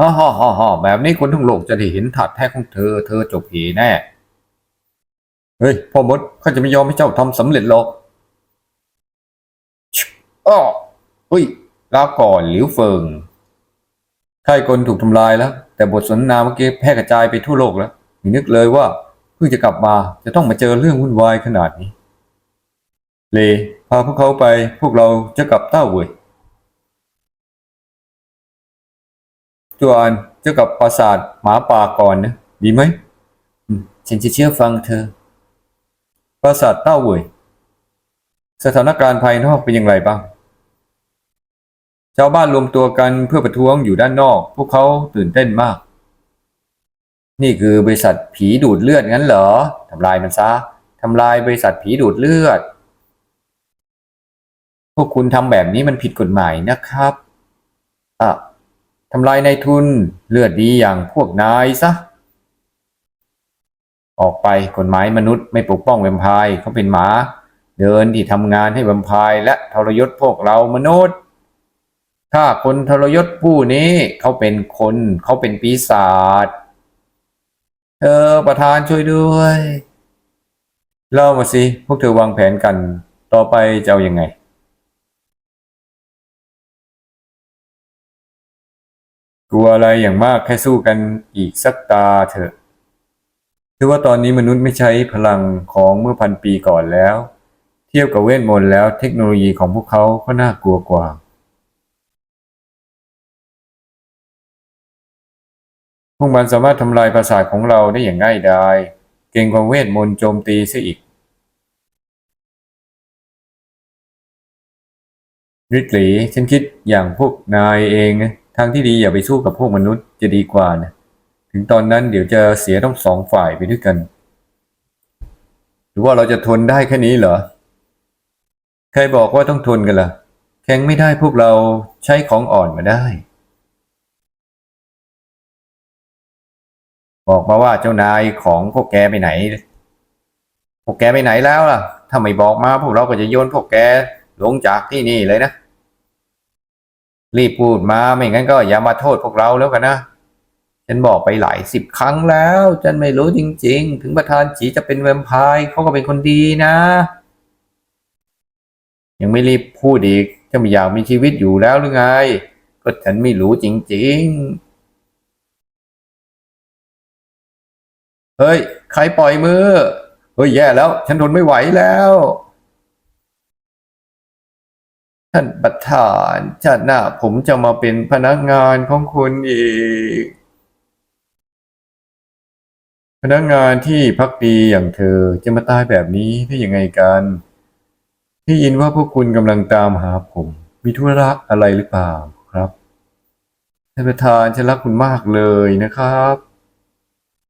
ฮ่าฮ่าฮ่าฮ่าแบบนี้คนทั้งโลกจะได้เห็นถัดแท้ของเธอ เธอจบเหแน่ เฮ้ยพ่อมดข้าจะไม่ยอมให้เจ้าทำสำเร็จหรอกอ้อเฮ้ยลาก่อนหลิวเฟิงค่ายกลถูกทำลายแล้ว แต่บทสนทนาเมื่อกี้แพร่กระจายไปทั่วโลกแล้วนึกเลยว่าเพิ่งจะกลับมาจะต้องมาเจอเรื่องวุ่นวายขนาดนี้ เลพาพวกเขาไปพวกเราจะกลับเต้าเว่ย จวนจะกลับปราสาทหมาป่าก่อนนะดีไหมอืมฉันจะเชื่อฟังเธอ ปราสาทเต้าเว่ยสถานการณ์ภายนอกเป็นอย่างไรบ้าง ชาวบ้านรวมตัวกันเพื่อประท้วงอยู่ด้านนอก พวกเขาตื่นเต้นมาก นี่คือบริษัทผีดูดเลือดงั้นเหรอทำลายมันซะทำลายบริษัทผีดูดเลือด พวกคุณทำแบบนี้มันผิดกฎหมายนะครับอะ ทำลายในายทุนเลือดดีอย่างพวกนายซะ ออกไปกฎหมายมนุษย์ไม่ปกป้องแวมไพร์เขาเป็นหมา เดินที่ทำงานให้แวมไพร์และทรยศพวกเรามนุษย์ ถ้าคนทรยศผู้นี้เขาเป็นคนเขาเป็นปีศาจเธอประธานช่วยด้วย เล่ามาสิ พวกเธอวางแผนกันต่อไปจะเอาอยัางไง กลัวอะไรอย่างมากแค่สู้กันอีกสักตาเถอะคือว่าตอนนี้มนุษย์ไม่ใช้พลังของเมื่อพันปีก่อนแล้ว เทียบกับเวทมนต์แล้วเทคโนโลยีของพวกเขาก็น่ากลัวกว่าพวกมันสามารถทำลายปราสาทของเราได้อย่างง่ายดาย เก่งกว่าเวทมนต์โจมตีซะอีกริดหลีฉันคิดอย่างพวกนายเองนะ ทางที่ดีอย่าไปสู้กับพวกมนุษย์จะดีกว่านะถึงตอนนั้นเดี๋ยวจะเสียทั้งสองฝ่ายไปด้วยกัน หรือว่าเราจะทนได้แค่นี้เหรอ ใครบอกว่าต้องทนกันล่ะ แข็งไม่ได้พวกเราใช้ของอ่อนมาได้ บอกมาว่าเจ้านายของพวกแกไปไหน พวกแกไปไหนแล้วล่ะ ถ้าไม่บอกมาพวกเราก็จะโยนพวกแกลงจากที่นี่เลยนะ รีบพูดมาไม่งั้นก็อย่ามาโทษพวกเราแล้วกันนะฉันบอกไปหลายสิบครั้งแล้วฉันไม่รู้จริง ๆ ถึงประธานจีจะเป็นแวมไพร์เขาก็เป็นคนดีนะ ยังไม่รีบพูดอีกจะไม่อยากมีชีวิตอยู่แล้วหรือไง ก็ฉันไม่รู้จริง ๆ เฮ้ย ใครปล่อยมือ เฮ้ยแย่แล้ว ฉันทนไม่ไหวแล้ว ท่านประธานชาติหน้าผมจะมาเป็นพนักงานของคุณอีก พนักงานที่พักดีอย่างเธอจะมาตายแบบนี้ได้ยังไงกันได้ยินว่าพวกคุณกำลังตามหาผม มีธุระอะไรหรือเปล่าครับท่านประธานฉันรักคุณมากเลยนะครับ